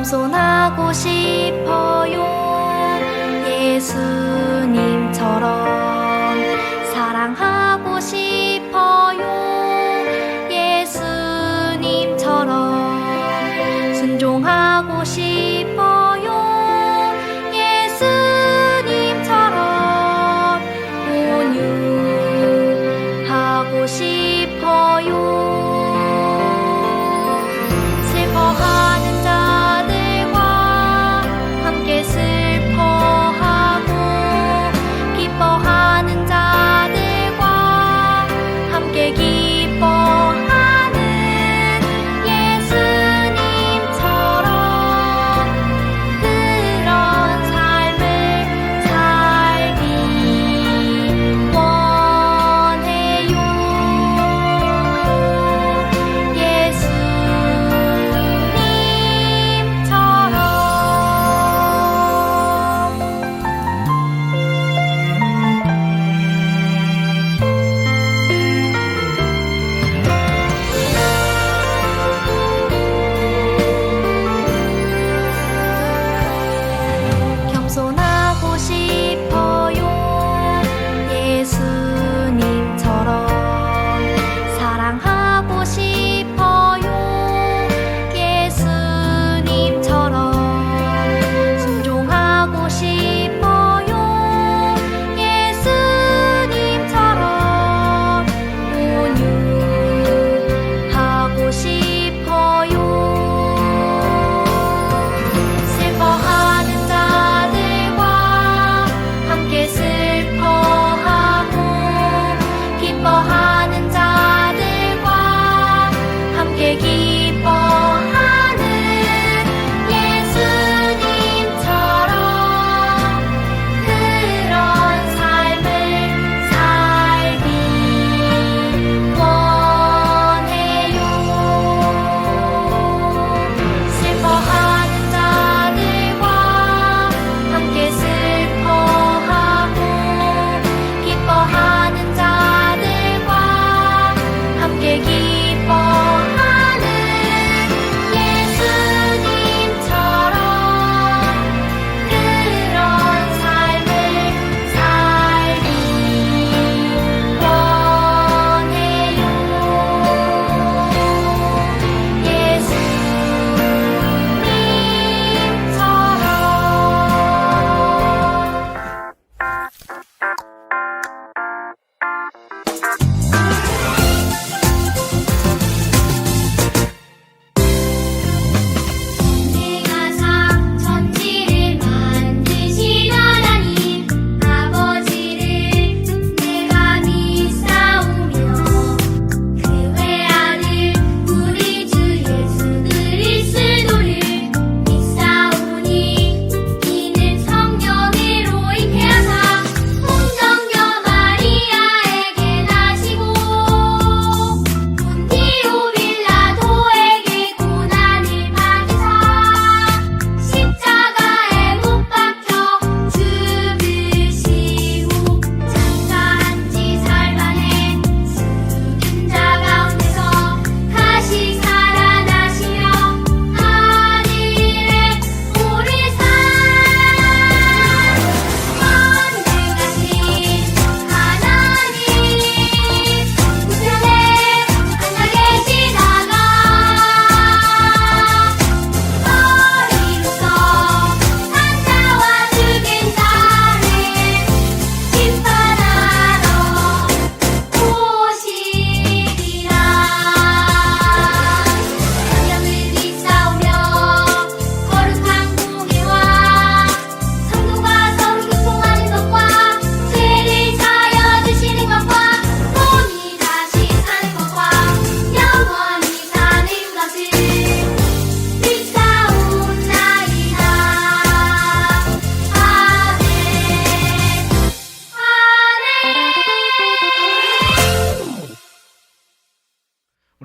겸손하고 싶어요. 예수님처럼 사랑하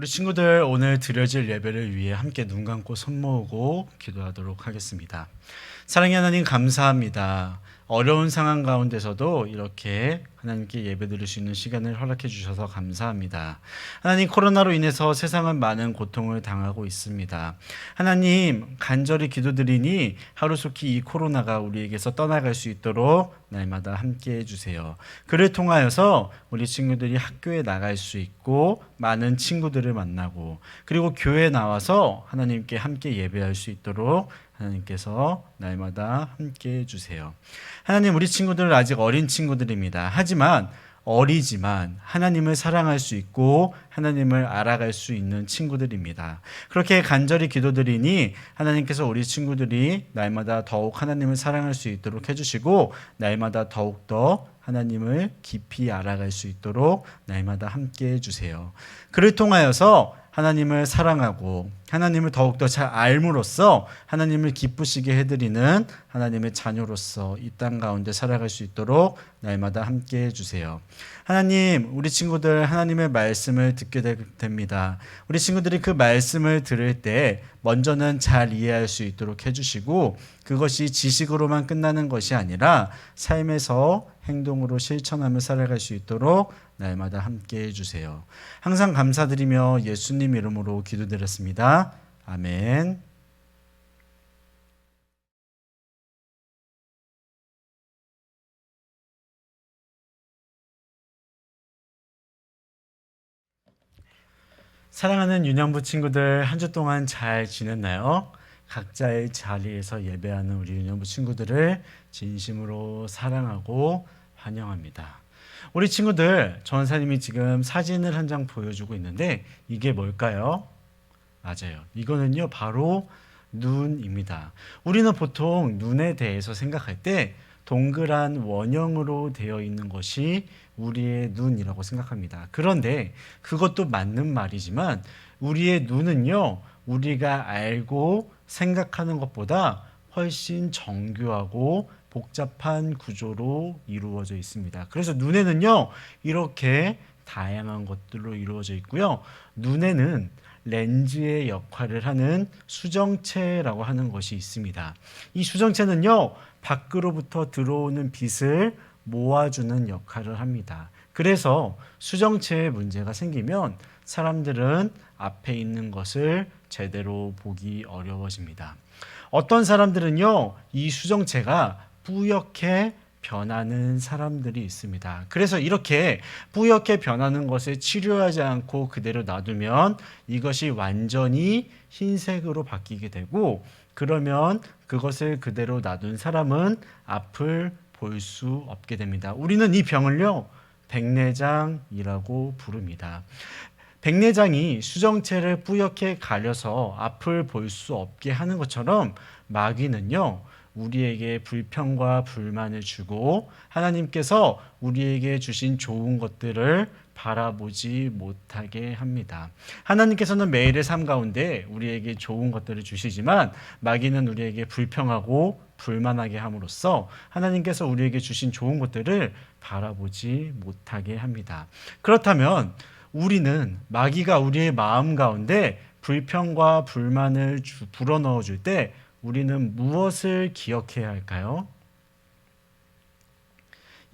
우리 친구들 오늘 드려질 예배를 위해 함께 눈 감고 손 모으고 기도하도록 하겠습니다. 사랑의 하나님 감사합니다. 어려운 상황 가운데서도 이렇게 하나님께 예배 드릴 수 있는 시간을 허락해 주셔서 감사합니다. 하나님 코로나로 인해서 세상은 많은 고통을 당하고 있습니다. 하나님 간절히 기도드리니 하루속히 이 코로나가 우리에게서 떠나갈 수 있도록 날마다 함께 해 주세요. 그를 통하여서 우리 친구들이 학교에 나갈 수 있고 많은 친구들을 만나고 그리고 교회에 나와서 하나님께 함께 예배할 수 있도록 하나님께서 날마다 함께 해 주세요. 하나님 우리 친구들은 아직 어린 친구들입니다. 하지만 어리지만 하나님을 사랑할 수 있고 하나님을 알아갈 수 있는 친구들입니다. 그렇게 간절히 기도드리니 하나님께서 우리 친구들이 날마다 더욱 하나님을 사랑할 수 있도록 해주시고 날마다 더욱더 하나님을 깊이 알아갈 수 있도록 날마다 함께 해주세요. 그를 통하여서 하나님을 사랑하고 하나님을 더욱더 잘 알므로써 하나님을 기쁘시게 해드리는 하나님의 자녀로서 이 땅 가운데 살아갈 수 있도록 날마다 함께 해주세요. 하나님, 우리 친구들 하나님의 말씀을 듣게 되- 됩니다. 우리 친구들이 그 말씀을 들을 때 먼저는 잘 이해할 수 있도록 해주시고 그것이 지식으로만 끝나는 것이 아니라 삶에서 행동으로 실천하며 살아갈 수 있도록 날마다 함께 해주세요. 항상 감사드리며 예수님 이름으로 기도드렸습니다. 아멘. 사랑하는 유년부 친구들 한 주 동안 잘 지냈나요? 각자의 자리에서 예배하는 우리 유년부 친구들을 진심으로 사랑하고 환영합니다. 우리 친구들 전사님이 지금 사진을 한 장 보여주고 있는데 이게 뭘까요? 맞아요. 이거는요 바로 눈입니다. 우리는 보통 눈에 대해서 생각할 때 동그란 원형으로 되어 있는 것이 우리의 눈이라고 생각합니다. 그런데 그것도 맞는 말이지만 우리의 눈은요 우리가 알고 생각하는 것보다 훨씬 정교하고 복잡한 구조로 이루어져 있습니다. 그래서 눈에는요 이렇게 다양한 것들로 이루어져 있고요. 눈에는 렌즈의 역할을 하는 수정체라고 하는 것이 있습니다. 이 수정체는요, 밖으로부터 들어오는 빛을 모아주는 역할을 합니다. 그래서 수정체에 문제가 생기면 사람들은 앞에 있는 것을 제대로 보기 어려워집니다. 어떤 사람들은요, 이 수정체가 뿌옇게 변하는 사람들이 있습니다. 그래서 이렇게 뿌옇게 변하는 것을 치료하지 않고 그대로 놔두면 이것이 완전히 흰색으로 바뀌게 되고 그러면 그것을 그대로 놔둔 사람은 앞을 볼 수 없게 됩니다. 우리는 이 병을요, 백내장이라고 부릅니다. 백내장이 수정체를 뿌옇게 가려서 앞을 볼 수 없게 하는 것처럼 마귀는요, 우리에게 불평과 불만을 주고 하나님께서 우리에게 주신 좋은 것들을 바라보지 못하게 합니다. 하나님께서는 매일의 삶 가운데 우리에게 좋은 것들을 주시지만 마귀는 우리에게 불평하고 불만하게 함으로써 하나님께서 우리에게 주신 좋은 것들을 바라보지 못하게 합니다. 그렇다면 우리는 마귀가 우리의 마음 가운데 불평과 불만을 주- 불어넣어 줄 때 우리는 무엇을 기억해야 할까요?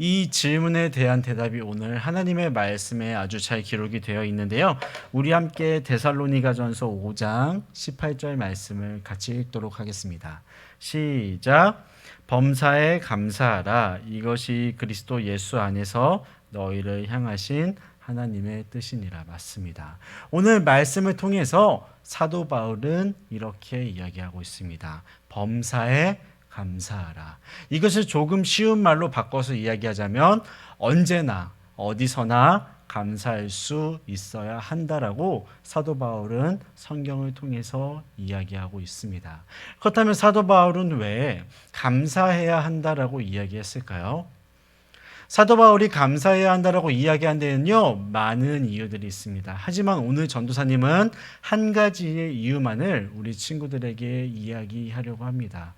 이 질문에 대한 대답이 오늘 하나님의 말씀에 아주 잘 기록이 되어 있는데요. 우리 함께 데살로니가전서 5장 18절 말씀을 같이 읽도록 하겠습니다. 시작. 범사에 감사하라. 이것이 그리스도 예수 안에서 너희를 향하신 하나님의 뜻이니라 맞습니다. 오늘 말씀을 통해서 사도 바울은 이렇게 이야기하고 있습니다. 범사에 감사하라. 이것을 조금 쉬운 말로 바꿔서 이야기하자면 언제나 어디서나 감사할 수 있어야 한다라고 사도 바울은 성경을 통해서 이야기하고 있습니다. 그렇다면 사도 바울은 왜 감사해야 한다라고 이야기했을까요? 사도 바울이 감사해야 한다라고 이야기한 데는요 많은 이유들이 있습니다. 하지만 오늘 전도사님은 한 가지의 이유만을 우리 친구들에게 이야기하려고 합니다.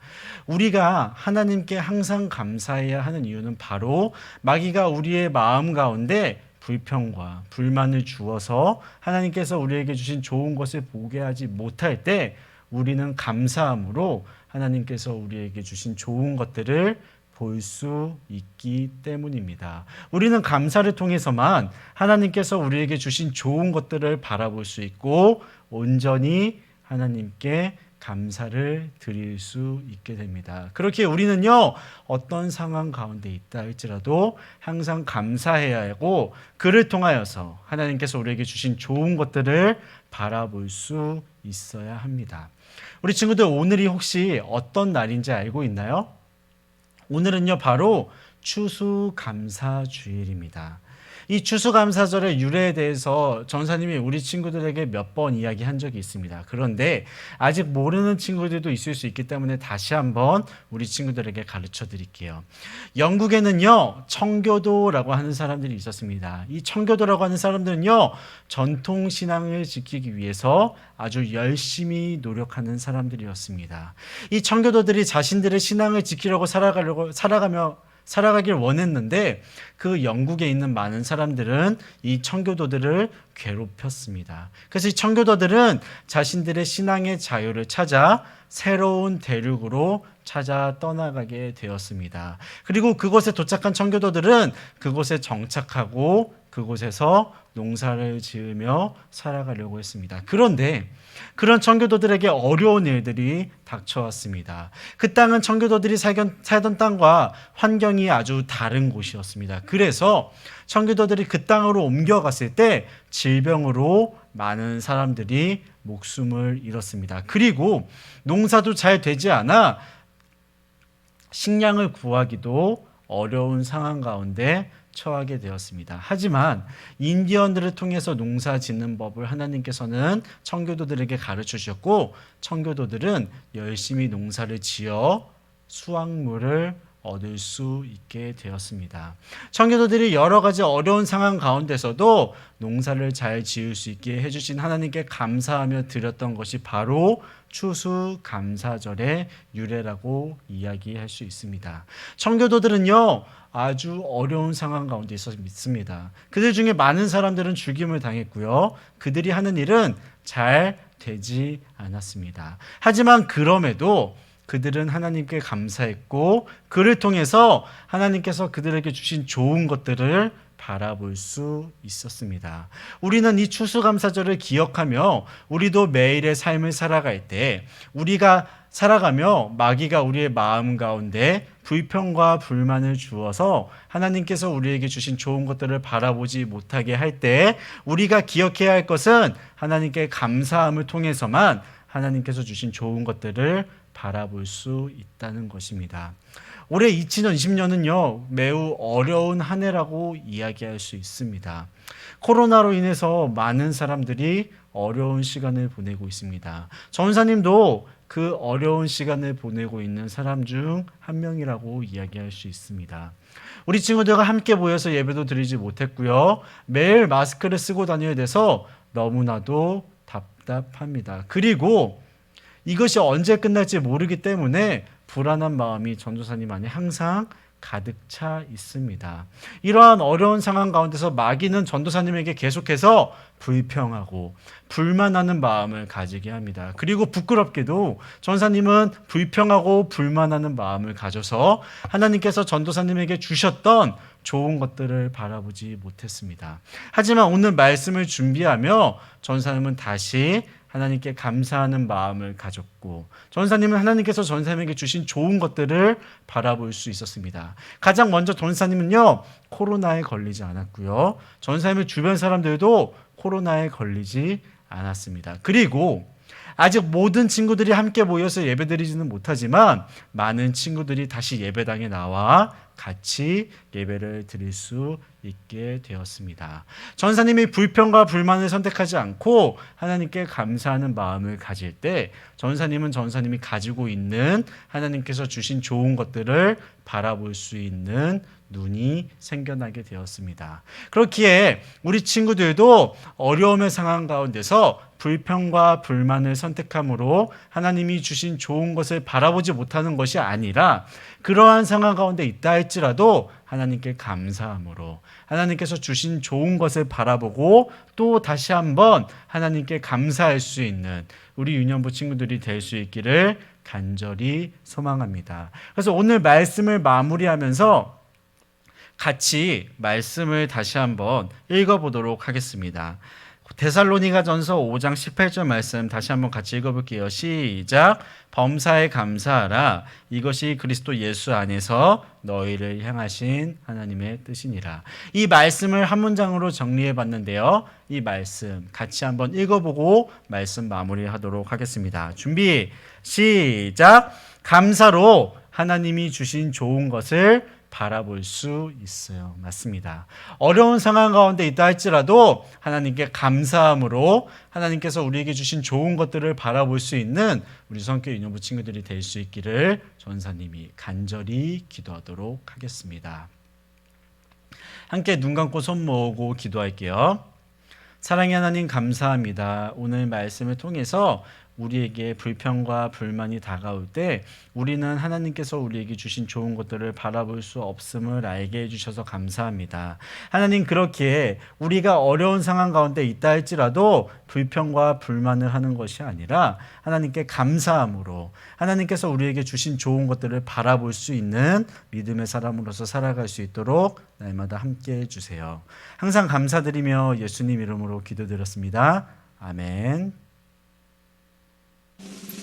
우리가 하나님께 항상 감사해야 하는 이유는 바로 마귀가 우리의 마음 가운데 불평과 불만을 주어서 하나님께서 우리에게 주신 좋은 것을 보게 하지 못할 때 우리는 감사함으로 하나님께서 우리에게 주신 좋은 것들을 볼 수 있기 때문입니다. 우리는 감사를 통해서만 하나님께서 우리에게 주신 좋은 것들을 바라볼 수 있고 온전히 하나님께 감사를 드릴 수 있게 됩니다. 그렇게 우리는요, 어떤 상황 가운데 있다 할지라도 항상 감사해야 하고, 그를 통하여서 하나님께서 우리에게 주신 좋은 것들을 바라볼 수 있어야 합니다. 우리 친구들, 오늘이 혹시 어떤 날인지 알고 있나요? 오늘은요, 바로 추수감사주일입니다. 이 추수감사절의 유래에 대해서 전사님이 우리 친구들에게 몇 번 이야기한 적이 있습니다. 그런데 아직 모르는 친구들도 있을 수 있기 때문에 다시 한번 우리 친구들에게 가르쳐 드릴게요. 영국에는요, 청교도라고 하는 사람들이 있었습니다. 이 청교도라고 하는 사람들은요, 전통 신앙을 지키기 위해서 아주 열심히 노력하는 사람들이었습니다. 이 청교도들이 자신들의 신앙을 지키려고 살아가려고 살아가며 살아가길 원했는데 그 영국에 있는 많은 사람들은 이 청교도들을 괴롭혔습니다. 그래서 이 청교도들은 자신들의 신앙의 자유를 찾아 새로운 대륙으로 찾아 떠나가게 되었습니다. 그리고 그곳에 도착한 청교도들은 그곳에 정착하고 그곳에서 농사를 지으며 살아가려고 했습니다. 그런데 그런 청교도들에게 어려운 일들이 닥쳐왔습니다. 그 땅은 청교도들이 살던, 살던 땅과 환경이 아주 다른 곳이었습니다. 그래서 청교도들이 그 땅으로 옮겨갔을 때 질병으로 많은 사람들이 목숨을 잃었습니다. 그리고 농사도 잘 되지 않아 식량을 구하기도 어려운 상황 가운데 처하게 되었습니다. 하지만 인디언들을 통해서 농사 짓는 법을 하나님께서는 청교도들에게 가르쳐 주셨고 청교도들은 열심히 농사를 지어 수확물을 얻을 수 있게 되었습니다. 청교도들이 여러 가지 어려운 상황 가운데서도 농사를 잘 지을 수 있게 해주신 하나님께 감사하며 드렸던 것이 바로 추수 감사절의 유래라고 이야기할 수 있습니다. 청교도들은요 아주 어려운 상황 가운데 있습니다. 그들 중에 많은 사람들은 죽임을 당했고요. 그들이 하는 일은 잘 되지 않았습니다. 하지만 그럼에도 그들은 하나님께 감사했고 그를 통해서 하나님께서 그들에게 주신 좋은 것들을 바라볼 수 있었습니다. 우리는 이 추수감사절을 기억하며 우리도 매일의 삶을 살아갈 때 우리가 살아가며 마귀가 우리의 마음 가운데 불평과 불만을 주어서 하나님께서 우리에게 주신 좋은 것들을 바라보지 못하게 할 때 우리가 기억해야 할 것은 하나님께 감사함을 통해서만 하나님께서 주신 좋은 것들을 바라볼 수 있다는 것입니다. 올해 2020년은요, 매우 어려운 한 해라고 이야기할 수 있습니다. 코로나로 인해서 많은 사람들이 어려운 시간을 보내고 있습니다. 전사님도 그 어려운 시간을 보내고 있는 사람 중 한 명이라고 이야기할 수 있습니다. 우리 친구들과 함께 모여서 예배도 드리지 못했고요. 매일 마스크를 쓰고 다녀야 돼서 너무나도 답답합니다. 그리고 이것이 언제 끝날지 모르기 때문에 불안한 마음이 전도사님 안에 항상 가득 차 있습니다. 이러한 어려운 상황 가운데서 마귀는 전도사님에게 계속해서 불평하고 불만하는 마음을 가지게 합니다. 그리고 부끄럽게도 전사님은 불평하고 불만하는 마음을 가져서 하나님께서 전도사님에게 주셨던 좋은 것들을 바라보지 못했습니다. 하지만 오늘 말씀을 준비하며 전사님은 다시 하나님께 감사하는 마음을 가졌고 전사님은 하나님께서 전사님에게 주신 좋은 것들을 바라볼 수 있었습니다. 가장 먼저 전사님은요 코로나에 걸리지 않았고요. 전사님의 주변 사람들도 코로나에 걸리지 않았습니다. 그리고 아직 모든 친구들이 함께 모여서 예배드리지는 못하지만 많은 친구들이 다시 예배당에 나와 같이 예배를 드릴 수 있게 되었습니다. 전사님이 불평과 불만을 선택하지 않고 하나님께 감사하는 마음을 가질 때 전사님은 전사님이 가지고 있는 하나님께서 주신 좋은 것들을 바라볼 수 있는 눈이 생겨나게 되었습니다. 그렇기에 우리 친구들도 어려움의 상황 가운데서 불평과 불만을 선택함으로 하나님이 주신 좋은 것을 바라보지 못하는 것이 아니라 그러한 상황 가운데 있다 할지라도 하나님께 감사함으로 하나님께서 주신 좋은 것을 바라보고 또 다시 한번 하나님께 감사할 수 있는 우리 유년부 친구들이 될 수 있기를 간절히 소망합니다. 그래서 오늘 말씀을 마무리하면서 같이 말씀을 다시 한번 읽어보도록 하겠습니다. 데살로니가 전서 5장 18절 말씀 다시 한번 같이 읽어볼게요. 시작. 범사에 감사하라. 이것이 그리스도 예수 안에서 너희를 향하신 하나님의 뜻이니라. 이 말씀을 한 문장으로 정리해 봤는데요. 이 말씀 같이 한번 읽어보고 말씀 마무리하도록 하겠습니다. 준비, 시작. 감사로 하나님이 주신 좋은 것을 바라볼 수 있어요. 맞습니다. 어려운 상황 가운데 있다 할지라도 하나님께 감사함으로 하나님께서 우리에게 주신 좋은 것들을 바라볼 수 있는 우리 성교 유년부 친구들이 될 수 있기를 전사님이 간절히 기도하도록 하겠습니다. 함께 눈 감고 손 모으고 기도할게요. 사랑의 하나님 감사합니다. 오늘 말씀을 통해서 우리에게 불평과 불만이 다가올 때 우리는 하나님께서 우리에게 주신 좋은 것들을 바라볼 수 없음을 알게 해주셔서 감사합니다. 하나님 그렇게 우리가 어려운 상황 가운데 있다 할지라도 불평과 불만을 하는 것이 아니라 하나님께 감사함으로 하나님께서 우리에게 주신 좋은 것들을 바라볼 수 있는 믿음의 사람으로서 살아갈 수 있도록 날마다 함께 해주세요. 항상 감사드리며 예수님 이름으로 기도드렸습니다. 아멘. Thank you.